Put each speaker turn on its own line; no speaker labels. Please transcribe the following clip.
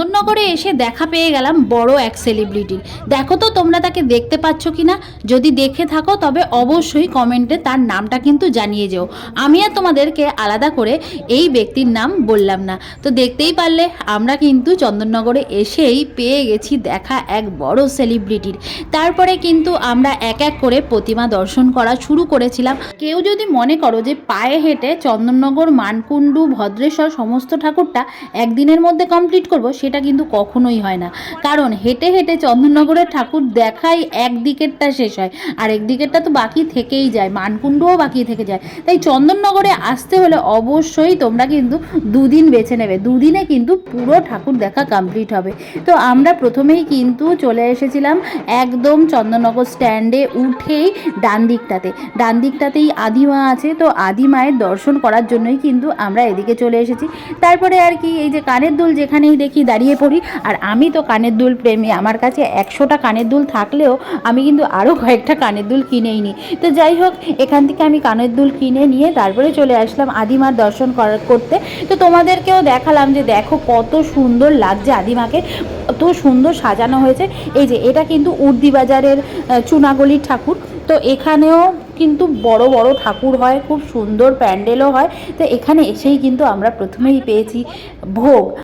চন্দননগরে এসে দেখা পেয়ে গেলাম বড় এক সেলিব্রিটির দেখো তো তোমরা তাকে দেখতে পাচ্ছ কি না যদি দেখে থাকো, তবে অবশ্যই কমেন্টে তার নামটা কিন্তু জানিয়ে যেও। আমি আর তোমাদেরকে আলাদা করে এই ব্যক্তির নাম বললাম না। তো দেখতেই পারলে, আমরা কিন্তু চন্দননগরে এসেই পেয়ে গেছি দেখা এক বড় সেলিব্রিটির তারপরে কিন্তু আমরা এক এক করে প্রতিমা দর্শন করা শুরু করেছিলাম। কেউ যদি মনে করো যে পায়ে হেঁটে চন্দননগর, মানকুণ্ডু, ভদ্রেশ্বর সমস্ত ঠাকুরটা একদিনের মধ্যে কমপ্লিট করব, সেটা কিন্তু কখনোই হয় না। কারণ হেঁটে হেঁটে চন্দননগরের ঠাকুর দেখাই একদিকেরটা শেষ হয়। আর একদিকেরটা তো বাকি থেকেই যায়, মানকুণ্ডও বাকি থেকে যায়। তাই চন্দননগরে আসতে হলে অবশ্যই তোমরা কিন্তু দুদিন বেছে নেবে। দুদিনে কিন্তু পুরো ঠাকুর দেখা কমপ্লিট হবে। তো আমরা প্রথমেই কিন্তু চলে এসেছিলাম একদম চন্দননগর স্ট্যান্ডে উঠেই ডান দিকটাতে। ডান দিকটাতেই আদিমা আছে, তো আদিমায়ের দর্শন করার জন্যই কিন্তু আমরা এদিকে চলে এসেছি। তারপরে আর কি, এই যে কানের দুল যেখানেই দেখি দাঁড়িয়ে পড়ি আর আমি তো কানের দুল প্রেমী। আমার কাছে একশোটা কানের দুল থাকলেও আমি কিন্তু আরও কয়েকটা কানের দুল কিনেই নিই তো যাই হোক, এখান থেকে আমি কানের দুল কিনে নিয়ে তারপরে চলে আসলাম আদিমার দর্শন করার করতে। তো তোমাদেরকেও দেখালাম যে দেখো কত সুন্দর লাগছে আদিমাকে, কত সুন্দর সাজানো হয়েছে। এই যে এটা কিন্তু উর্দি বাজারের চুনাগলির ঠাকুর। তো এখানেও কিন্তু বড় বড় ঠাকুর হয়, খুব সুন্দর প্যান্ডেলও হয়। তো এখানে এসেই কিন্তু আমরা প্রথমেই পেয়েছি ভোগ।